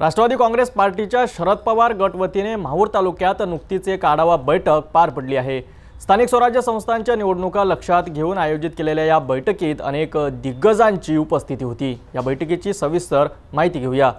राष्ट्रवादी काँग्रेस पार्टीच्या शरद पवार गट वतीने माहूर तालुक्यात नुकतीच एक आढावा बैठक पार पडली आहे. स्थानिक स्वराज्य संस्थांच्या निवडणुका लक्षात घेऊन आयोजित केलेल्या या बैठकीत अनेक दिग्गजांची उपस्थिती होती. या बैठकीची सविस्तर माहिती घेऊया.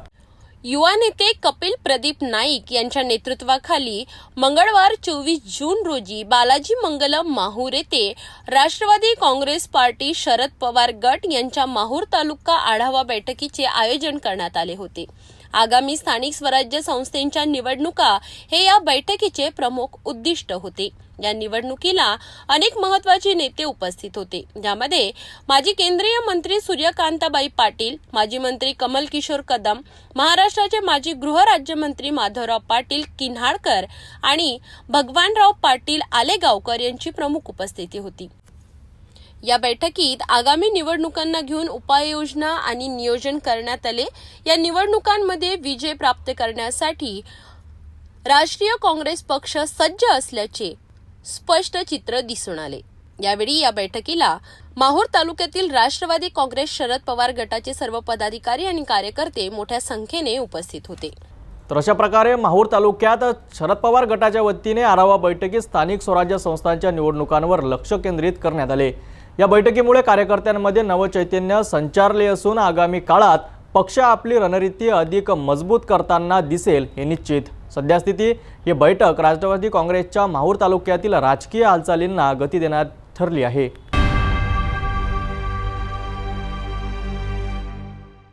युवा नेते कपिल प्रदीप नाईक यांच्या नेतृत्वाखाली मंगळवार चोवीस जून रोजी बालाजी मंगलम माहूर येथे राष्ट्रवादी काँग्रेस पार्टी शरद पवार गट यांच्या माहूर तालुका आढावा बैठकीचे आयोजन करण्यात आले होते. आगामी स्थानिक स्वराज्य संस्थेच्या निवडणुका हे या बैठकीचे प्रमुख उद्दिष्ट होते. या निवडणुकीला अनेक महत्त्वाचे नेते उपस्थित होते. ज्यामध्ये माजी केंद्रीय मंत्री सूर्यकांताबाई पाटील माजी मंत्री कमल किशोर कदम महाराष्ट्राचे माजी गृहराज्यमंत्री माधवराव पाटील किन्हाळकर आणि भगवानराव पाटील आलेगावकर यांची प्रमुख उपस्थिती होती. या बैठकीत आगामी निवडणुकांना घेऊन उपाययोजना आणि नियोजन करण्यात आले. या निवडणुकांमध्ये विजय प्राप्त करण्यासाठी राष्ट्रीय काँग्रेस पक्ष सज्ज असल्याचे स्पष्ट चित्र दिसून आले. यावेळी या बैठकीला माहूर तालुक्यातील राष्ट्रवादी काँग्रेस शरद पवार गटाचे सर्व पदाधिकारी आणि कार्यकर्ते मोठ्या संख्येने उपस्थित होते. तर अशा प्रकारे माहूर तालुक्यात शरद पवार गटाच्या वतीने आढावा बैठकीत स्थानिक स्वराज्य संस्थांच्या निवडणुकांवर लक्ष केंद्रित करण्यात आले. या बैठकीमुळे कार्यकर्त्यांमध्ये नवचैतन्य संचारले असून आगामी काळात पक्ष आपली रणनीती अधिक मजबूत करताना दिसेल हे निश्चित. सध्यास्थिती ही बैठक राष्ट्रवादी काँग्रेसच्या माहूर तालुक्यातील राजकीय हालचालींना गती देण्यात ठरली आहे.